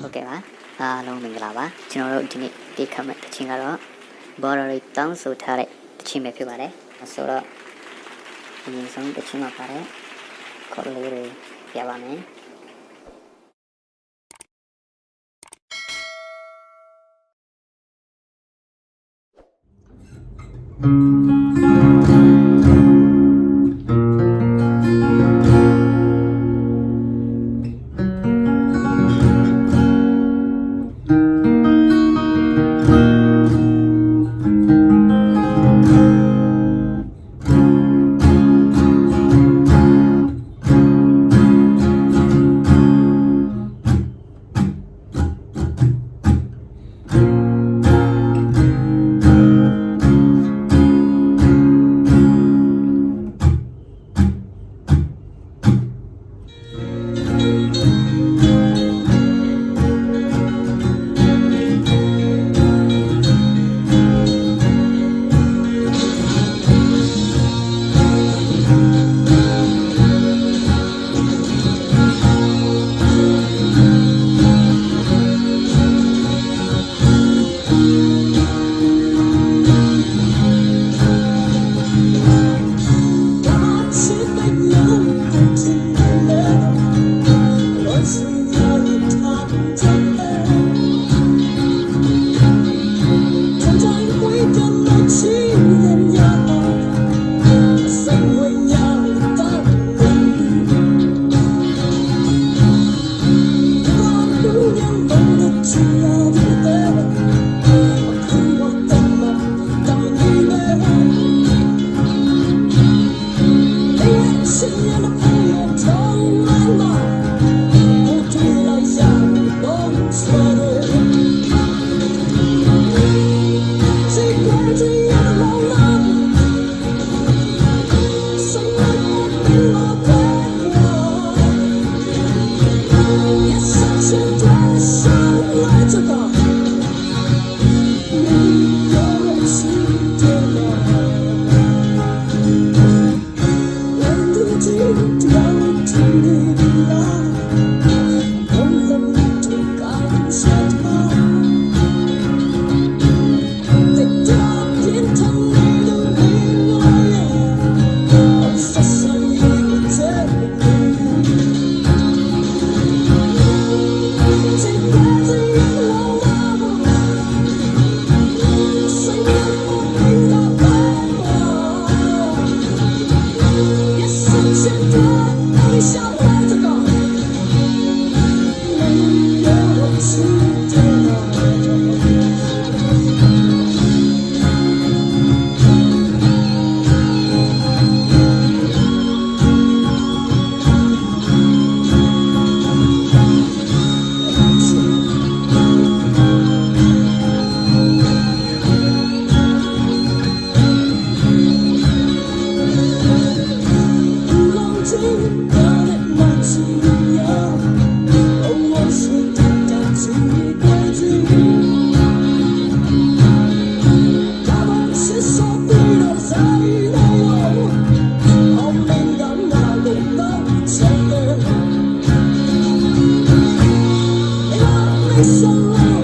ဟုတ်ကဲ့ပါအားလုံးမင်္ဂလာပါကျွန်တော်တို့ဒီနေ့ဒီခတ်မဲ့တခြင်းကတော့ဘော်ရရီတောင်းဆိုထားတဲ့တခြင်းပဲဖြစ်ပါတယ်ဆိုတော့အရင်ဆုံးတခြင်းမှာပါတယ် ခေါ်လေးတွေပြ ပါ မယ်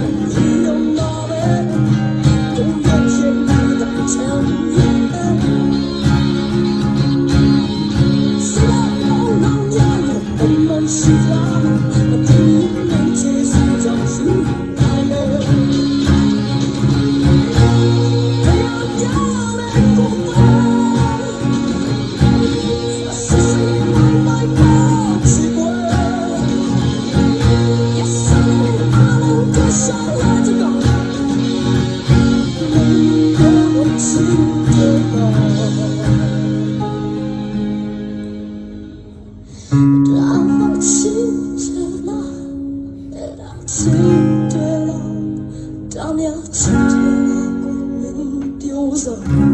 Too long, down your too long, when you're